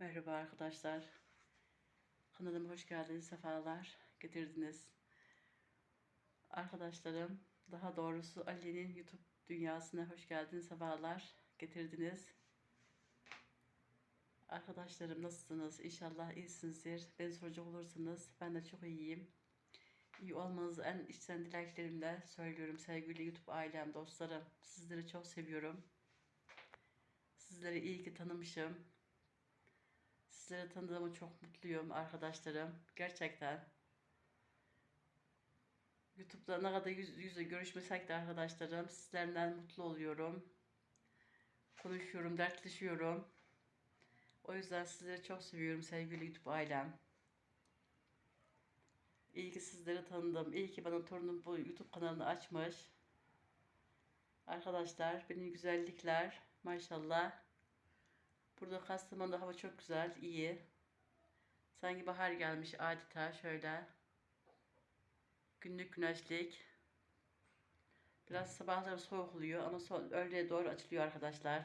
Merhaba arkadaşlar. Kanalıma hoş geldiniz, sefalar getirdiniz. Arkadaşlarım, daha doğrusu Ali'nin YouTube dünyasına hoş geldiniz, sefalar getirdiniz. Arkadaşlarım nasılsınız? İnşallah iyisinizdir. Beni soracak olursanız ben de çok iyiyim. İyi olmanızı en içten dileklerimle söylüyorum sevgili YouTube ailem, dostlarım. Sizleri çok seviyorum. Sizleri iyi ki tanımışım. Sizleri tanıdığıma çok mutluyum arkadaşlarım. Gerçekten. YouTube'da ne kadar yüz yüze görüşmesek de arkadaşlarım sizlerden mutlu oluyorum. Konuşuyorum, dertleşiyorum. O yüzden sizleri çok seviyorum sevgili YouTube ailem. İyi ki sizleri tanıdım. İyi ki bana torunum bu YouTube kanalını açmış. Arkadaşlar benim güzellikler maşallah. Burada Kastamonu'da hava çok güzel, iyi. Sanki bahar gelmiş adeta şöyle. Günlük güneşlik. Biraz sabahları soğuk oluyor ama son, öğleye doğru açılıyor arkadaşlar.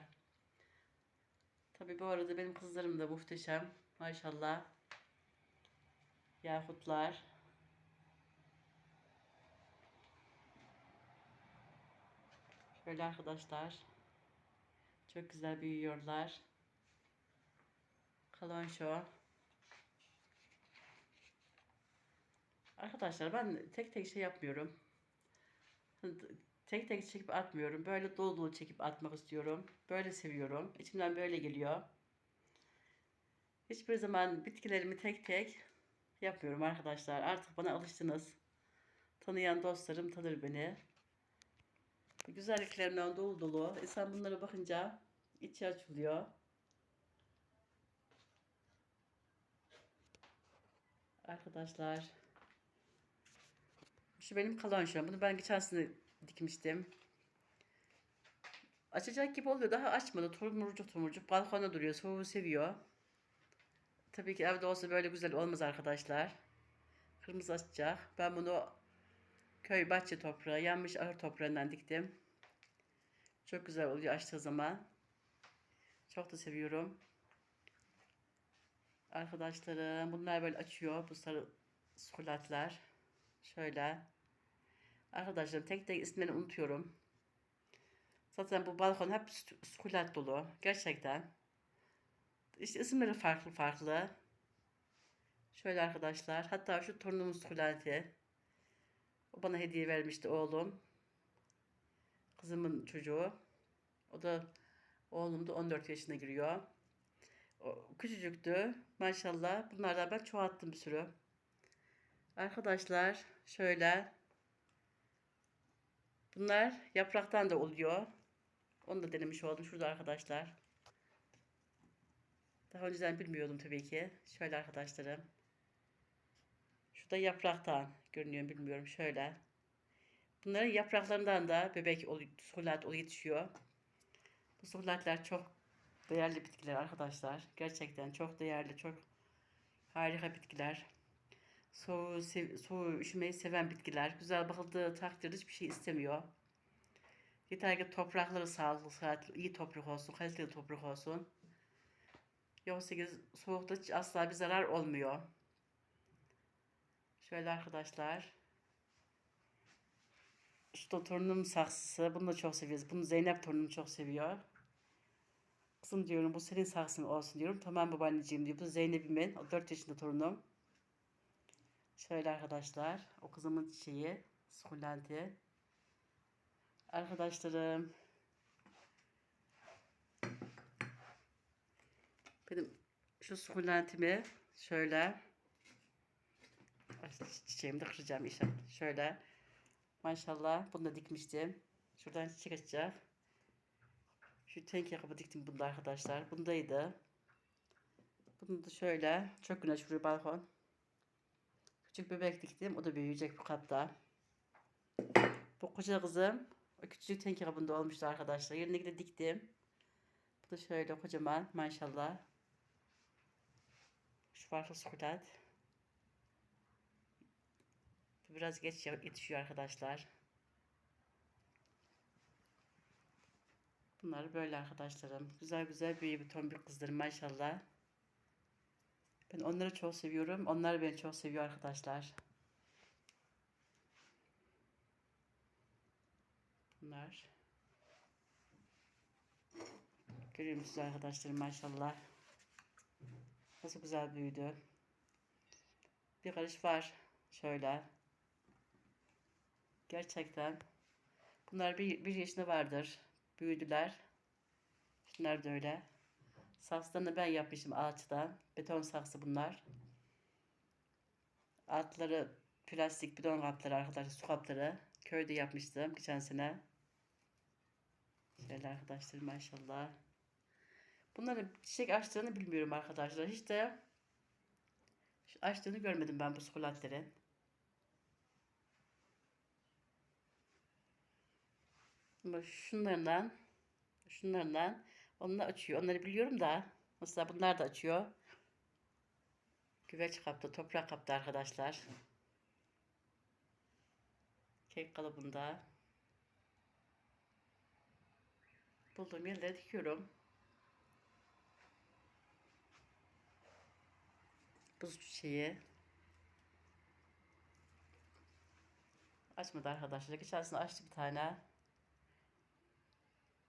Tabi bu arada benim kızlarım da muhteşem. Maşallah. Yahutlar. Şöyle arkadaşlar. Çok güzel büyüyorlar. Kalan şu. Arkadaşlar ben tek tek şey yapmıyorum. Tek tek çekip atmıyorum. Böyle dolu dolu çekip atmak istiyorum. Böyle seviyorum. İçimden böyle geliyor. Hiçbir zaman bitkilerimi tek tek yapmıyorum arkadaşlar. Artık bana alıştınız. Tanıyan dostlarım tanır beni. Bu güzelliklerimden dolu dolu. İnsan bunlara bakınca içi açılıyor. Arkadaşlar. Şu benim kalanşam. Bunu ben geçen sene dikmiştim. Açacak gibi oluyor. Daha açmadı. Tomurcuk tomurcuk. Balkonda duruyor. Soğuğu seviyor. Tabii ki evde olsa böyle güzel olmaz arkadaşlar. Kırmızı açacak. Ben bunu köy bahçe toprağı, yanmış ahır toprağından diktim. Çok güzel oluyor açtığı zaman. Çok da seviyorum. Arkadaşlarım bunlar böyle açıyor bu sarı sukulatlar. Şöyle. Arkadaşlarım tek tek isimlerini unutuyorum. Zaten bu balkon hep sukulat dolu. Gerçekten. İşte isimleri farklı farklı. Şöyle arkadaşlar. Hatta şu torunumun sukulati. O bana hediye vermişti oğlum. Kızımın çocuğu. O da oğlum da 14 yaşına giriyor. Küçücüktü. Maşallah. Bunlardan ben çoğalttım bir sürü. Arkadaşlar şöyle. Bunlar yapraktan da oluyor. Onu da denemiş oldum. Şurada arkadaşlar. Daha önceden bilmiyordum tabii ki. Şöyle arkadaşlarım. Şurada yapraktan görünüyor bilmiyorum. Şöyle. Bunların yapraklarından da bebek sulat yetişiyor. Bu sulatlar çok değerli bitkiler arkadaşlar. Gerçekten çok değerli, çok harika bitkiler. Soğuğu, soğuğu üşümeyi seven bitkiler. Güzel bakıldığı takdirde hiçbir şey istemiyor. Yeter ki toprakları sağlıklı, sıhhatli, iyi toprak olsun, kaliteli toprak olsun. Yoksa soğukta hiç asla bir zarar olmuyor. Şöyle arkadaşlar. Şu torunum saksısı. Bunu da çok seviyoruz. Bunu Zeynep torunum çok seviyor. Kızım diyorum bu senin saksın olsun diyorum. Tamam babaanneciğim diyor. Bu Zeynep'imin. O 4 yaşında torunum. Şöyle arkadaşlar. O kızımın çiçeği. Sukulenti. Arkadaşlarım. Benim şu sukulentimi şöyle çiçeğimi de kıracağım inşallah. Şöyle. Maşallah. Bunu da dikmiştim. Şuradan çiçek açacak. Şu tenk yakımı diktim bunda arkadaşlar. Bundaydı. Bunu da şöyle. Çok güneş vuruyor balkon. Küçük bebek diktim. O da büyüyecek bu katta. Bu koca kızım. O küçücük tenk kabında olmuştu arkadaşlar. Yerine de diktim. Bu da şöyle kocaman maşallah. Şu farklı sukulat. Biraz geç yetişiyor arkadaşlar. Bunlar böyle arkadaşlarım. Güzel güzel büyüyor bir tombik kızlarım maşallah. Ben onları çok seviyorum. Onlar beni çok seviyor arkadaşlar. Bunlar. Görüyor musunuz arkadaşlarım maşallah. Nasıl güzel büyüdü. Bir karış var. Şöyle. Gerçekten. Bunlar bir, bir yaşında vardır. Büyüdüler. Şunlar da öyle. Saksılarını ben yapmışım ağaçtan. Beton saksı bunlar. Altları plastik bidon kapları arkadaşlar. Su kapları. Köyde yapmıştım geçen sene. Şöyle arkadaşlar maşallah. Bunların çiçek açtığını bilmiyorum arkadaşlar. Hiç de açtığını görmedim ben bu sukulatlerin. Şunlardan şunlardan onlar açıyor. Onları biliyorum da mesela bunlar da açıyor. Güveç kapta, toprak kapta arkadaşlar. Kek kalıbında. Bulduğum yerlere dikiyorum. Buz çiçeği. Açmadı arkadaşlar. Geçen sene açtı bir tane.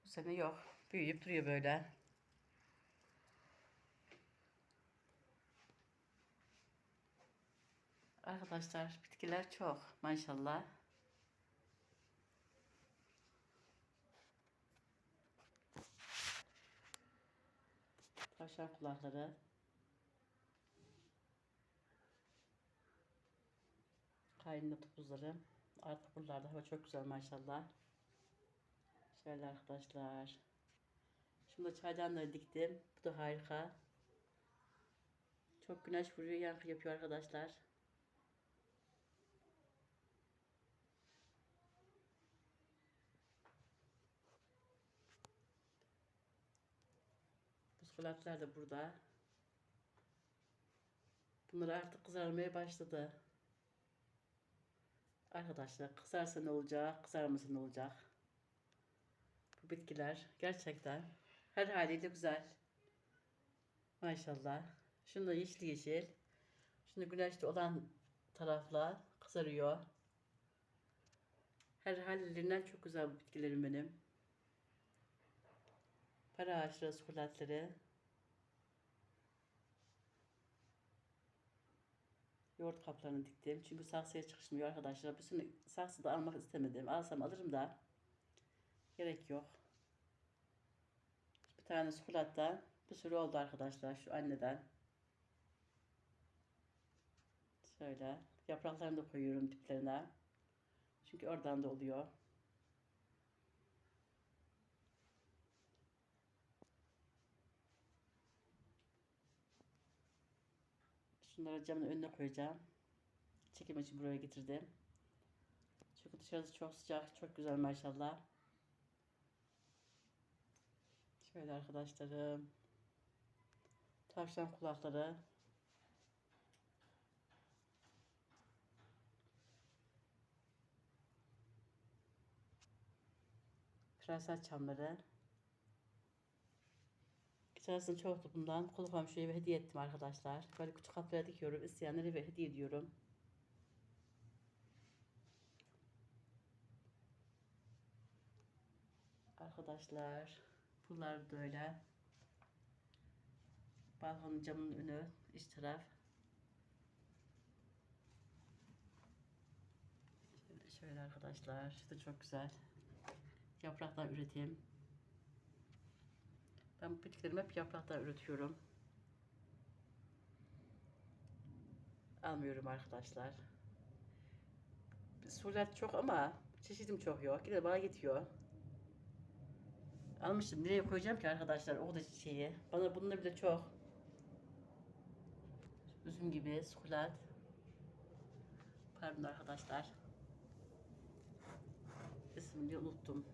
Bu sene yok. Büyüyüp duruyor böyle. Arkadaşlar bitkiler çok maşallah. Tavşan kulakları. Kaynına topuzları. Artık buralarda hava çok güzel maşallah. Şöyle arkadaşlar. Şimdi çaydanları diktim. Bu da harika. Çok güneş vuruyor, yankı yapıyor arkadaşlar. Buskolatlar da burada. Bunlar artık kızarmaya başladı. Arkadaşlar kızarsa ne olacak, kızarmasa ne olacak? Bu bitkiler gerçekten her haliyle güzel. Maşallah. Şunda yeşil yeşil. Şunda güneşte olan taraflar kızarıyor. Her hallerinden çok güzel bu bitkilerim benim. Para ağaçları, sukulatları. Yoğurt kaplarını diktim. Çünkü saksıya çıkışmıyor arkadaşlar. Bütün saksı da almak istemedim. Alsam alırım da. Gerek yok. Bir tane sukulattan bir sürü oldu arkadaşlar şu anneden. Şöyle yapraklarını da koyuyorum diplerine. Çünkü oradan da oluyor. Şunları camın önüne koyacağım. Çekim için buraya getirdim. Çünkü dışarısı çok sıcak, çok güzel maşallah. Şöyle arkadaşlarım. Tavşan kulakları. Pırasa çamları. İçerisinde çoktu bundan. Kulu komşuya hediye ettim arkadaşlar. Böyle küçük kaplara dikiyorum. İsteyenlere ve hediye ediyorum. Arkadaşlar. Bunlar da öyle. Balkonun camının önü. iç taraf. Şöyle, şöyle arkadaşlar. Şu da çok güzel. Yapraklar üreteyim. Ben bu bitkilerimi hep yapraktan üretiyorum. Almıyorum arkadaşlar. Sulat çok ama çeşidim çok yok. Yine bana yetiyor. Almıştım. Nereye koyacağım ki arkadaşlar o da şeyi. Bana bununla bile çok. Üzüm gibi sukulat. Pardon arkadaşlar. İsmini unuttum.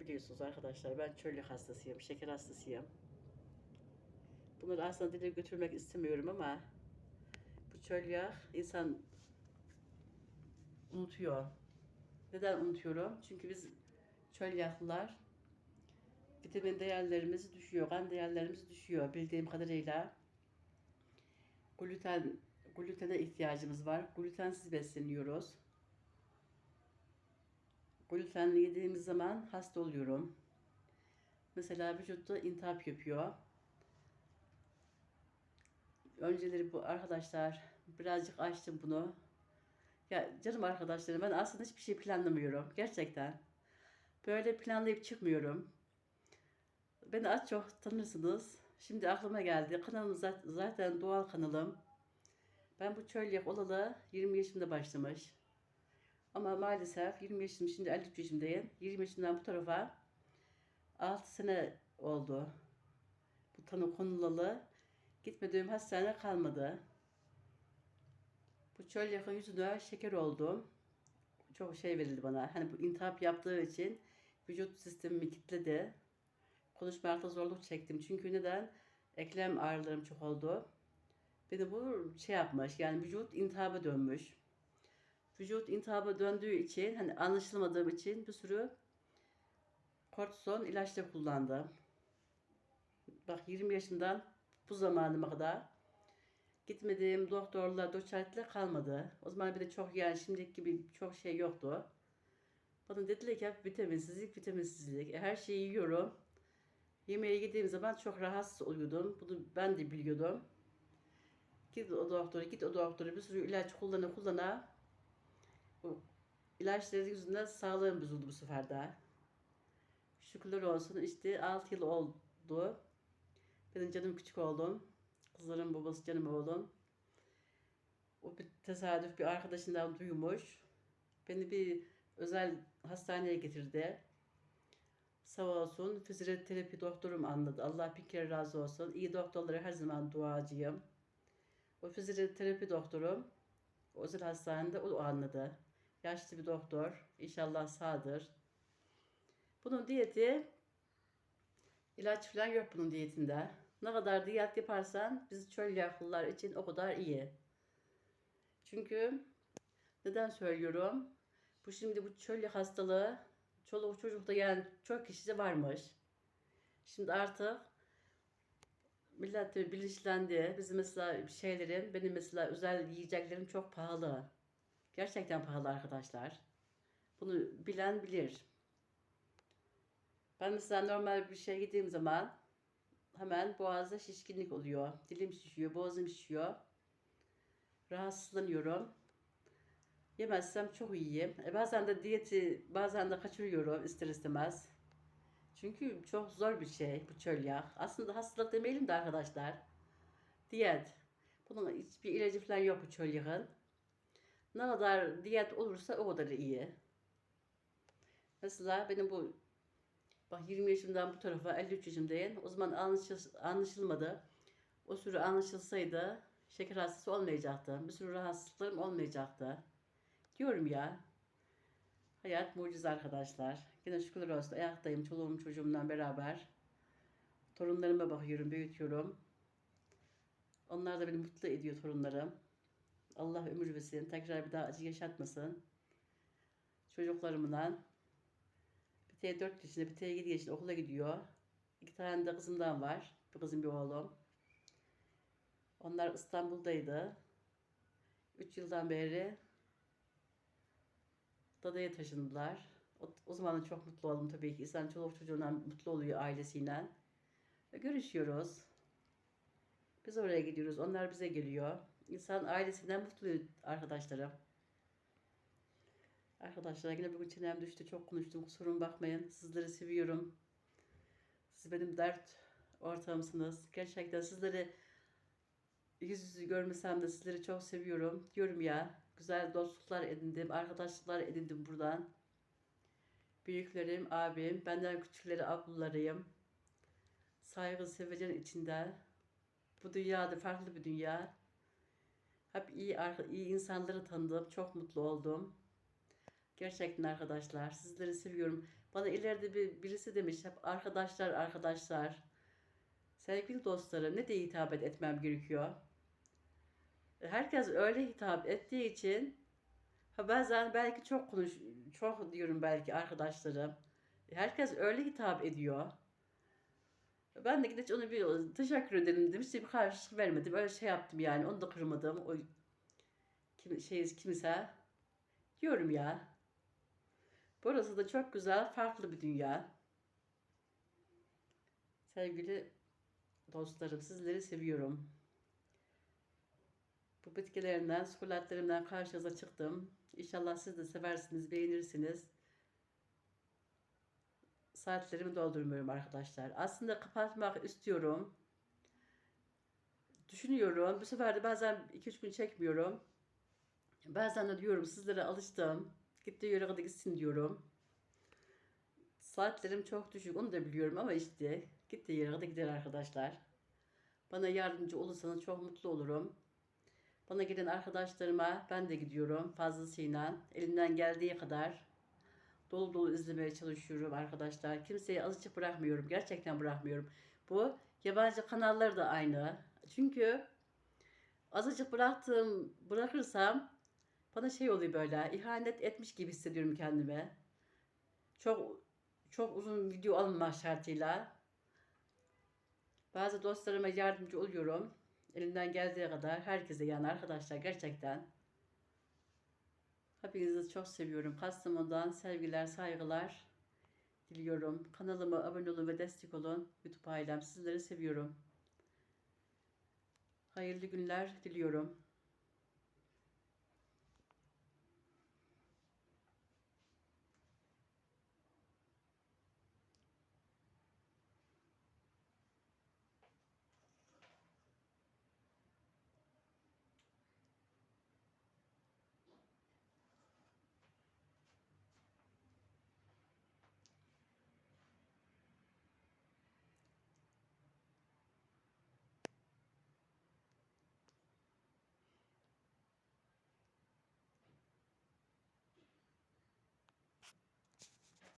Biliyorsunuz arkadaşlar ben çölyak hastasıyım, şeker hastasıyım. Bunları aslında dile götürmek istemiyorum ama bu çölyak insan unutuyor. Neden unutuyorum? Çünkü biz çölyaklılar vitamin değerlerimiz düşüyor, kan değerlerimiz düşüyor bildiğim kadarıyla. Gluten glutene ihtiyacımız var. Glutensiz besleniyoruz. Gluten yediğimiz zaman hasta oluyorum. Mesela vücutta intihap yapıyor. Önceleri bu arkadaşlar birazcık açtım bunu. Ya canım arkadaşlarım ben aslında hiçbir şey planlamıyorum. Gerçekten. Böyle planlayıp çıkmıyorum. Beni az çok tanırsınız. Şimdi aklıma geldi. Kanalım zat- zaten doğal kanalım. Ben bu çölyak olalı 20 yaşımda başlamış. Ama maalesef 20 yaşım şimdi 53 yaşındayım. 20 yaşından bu tarafa 6 sene oldu. Bu tanı konulalı. Gitmediğim hastane kalmadı. Bu çölyakın yüzüne şeker oldum. Çok şey verildi bana. Hani bu intihap yaptığı için vücut sistemimi kilitledi. Konuşmakta zorluk çektim. Çünkü neden? Eklem ağrılarım çok oldu. Beni bu şey yapmış. Yani vücut intihaba dönmüş. Vücut intihaba döndüğü için hani anlaşılmadığım için bir sürü kortizon ilaçlar kullandım. Bak 20 yaşından bu zamanıma kadar gitmediğim doktorlar, doçentler kalmadı. O zaman bir de çok yani şimdiki gibi çok şey yoktu. Bana dediler ki vitaminsizlik, vitaminsizlik. E, her şeyi yiyorum. Yemeğe gittiğim zaman çok rahatsız oluyordum. Bunu ben de biliyordum. Git o doktora, git o doktora bir sürü ilaç kullana kullana. Bu ilaçların yüzünden sağlığım bozuldu bu sefer daha. Şükürler olsun işte 6 yıl oldu. Benim canım küçük oğlum. Kızların babası canım oğlum. O bir tesadüf bir arkadaşından duymuş. Beni bir özel hastaneye getirdi. Sağ olsun fizyoterapi doktorum anladı. Allah bir kere razı olsun. İyi doktorlara her zaman duacıyım. O fizyoterapi doktorum özel hastanede o anladı. Yaşlı bir doktor. İnşallah sağdır. Bunun diyeti ilaç falan yok bunun diyetinde. Ne kadar diyet yaparsan biz çölyaklılar için o kadar iyi. Çünkü neden söylüyorum? Bu şimdi bu çölyak hastalığı çoluk çocukta yani çok kişide varmış. Şimdi artık millet bilinçlendi. Bizim mesela şeylerim, benim mesela özel yiyeceklerim çok pahalı. Gerçekten pahalı arkadaşlar. Bunu bilen bilir. Ben mesela normal bir şey yediğim zaman hemen boğazda şişkinlik oluyor. Dilim şişiyor, boğazım şişiyor. Rahatsızlanıyorum. Yemezsem çok iyiyim. E bazen de diyeti bazen de kaçırıyorum ister istemez. Çünkü çok zor bir şey bu çölyak. Aslında hastalık demeyelim de arkadaşlar. Diyet. Bunun hiçbir ilacı falan yok bu çölyakın. Ne kadar diyet olursa o kadar iyi. Mesela benim bu bak 20 yaşımdan bu tarafa 53 yaşındayım. O zaman anlaşıl, anlaşılmadı. O süre anlaşılsaydı şeker hastası olmayacaktı. Bir sürü rahatsızlıklarım olmayacaktı. Diyorum ya. Hayat mucize arkadaşlar. Yine şükürler olsun ayaktayım çoluğum çocuğumla beraber. Torunlarıma bakıyorum, büyütüyorum. Onlar da beni mutlu ediyor torunlarım. Allah ömür versin. Tekrar bir daha acı yaşatmasın. Çocuklarımdan. Bir tane 4 yaşında, bir tane 7 yaşında okula gidiyor. İki tane de kızımdan var. Bir kızım bir oğlum. Onlar İstanbul'daydı. 3 yıldan beri Dada'ya taşındılar. O, o zaman da çok mutlu oldum tabii ki. İnsan çoluk çocuğuna mutlu oluyor ailesiyle. Ve görüşüyoruz. Biz oraya gidiyoruz. Onlar bize geliyor. İnsan ailesinden mutlu arkadaşlarım. Arkadaşlar yine bugün çenem düştü. Çok konuştum. Kusuruma bakmayın. Sizleri seviyorum. Siz benim dert ortağımsınız. Gerçekten sizleri yüz yüze görmesem de sizleri çok seviyorum. Diyorum ya. Güzel dostluklar edindim. Arkadaşlıklar edindim buradan. Büyüklerim, abim, benden küçükleri ablalarıyım. Saygı, sevecen içinde. Bu dünyada farklı bir dünya. Hep iyi, iyi insanları tanıdım. Çok mutlu oldum. Gerçekten arkadaşlar. Sizleri seviyorum. Bana ileride bir, birisi demiş hep arkadaşlar arkadaşlar. Sevgili dostlarım ne diye hitap etmem gerekiyor? Herkes öyle hitap ettiği için ha bazen belki çok konuş çok diyorum belki arkadaşlarım. Herkes öyle hitap ediyor. Ben de gidip ona bir teşekkür ederim dedim. İşte bir karşılık vermedim. Öyle şey yaptım yani. Onu da kırmadım. O kim, şey kimse diyorum ya. Burası da çok güzel, farklı bir dünya. Sevgili dostlarım, sizleri seviyorum. Bu bitkilerinden, sukulatlarımdan karşınıza çıktım. İnşallah siz de seversiniz, beğenirsiniz. Saatlerimi doldurmuyorum arkadaşlar. Aslında kapatmak istiyorum. Düşünüyorum. Bu sefer de bazen 2-3 gün çekmiyorum. Bazen de diyorum sizlere alıştım. Gittiği yere kadar gitsin diyorum. Saatlerim çok düşük onu da biliyorum ama işte gittiği yere kadar gider arkadaşlar. Bana yardımcı olursanız çok mutlu olurum. Bana gelen arkadaşlarıma ben de gidiyorum fazlasıyla. Elimden geldiği kadar dolu dolu izlemeye çalışıyorum arkadaşlar. Kimseyi azıcık bırakmıyorum. Gerçekten bırakmıyorum. Bu yabancı kanallar da aynı. Çünkü azıcık bıraktığım bırakırsam bana şey oluyor böyle ihanet etmiş gibi hissediyorum kendime. Çok çok uzun video alınma şartıyla bazı dostlarıma yardımcı oluyorum. Elimden geldiği kadar herkese yani arkadaşlar gerçekten. Hepinizi çok seviyorum. Kastamonu'dan sevgiler, saygılar diliyorum. Kanalıma abone olun ve destek olun. YouTube ailem sizleri seviyorum. Hayırlı günler diliyorum.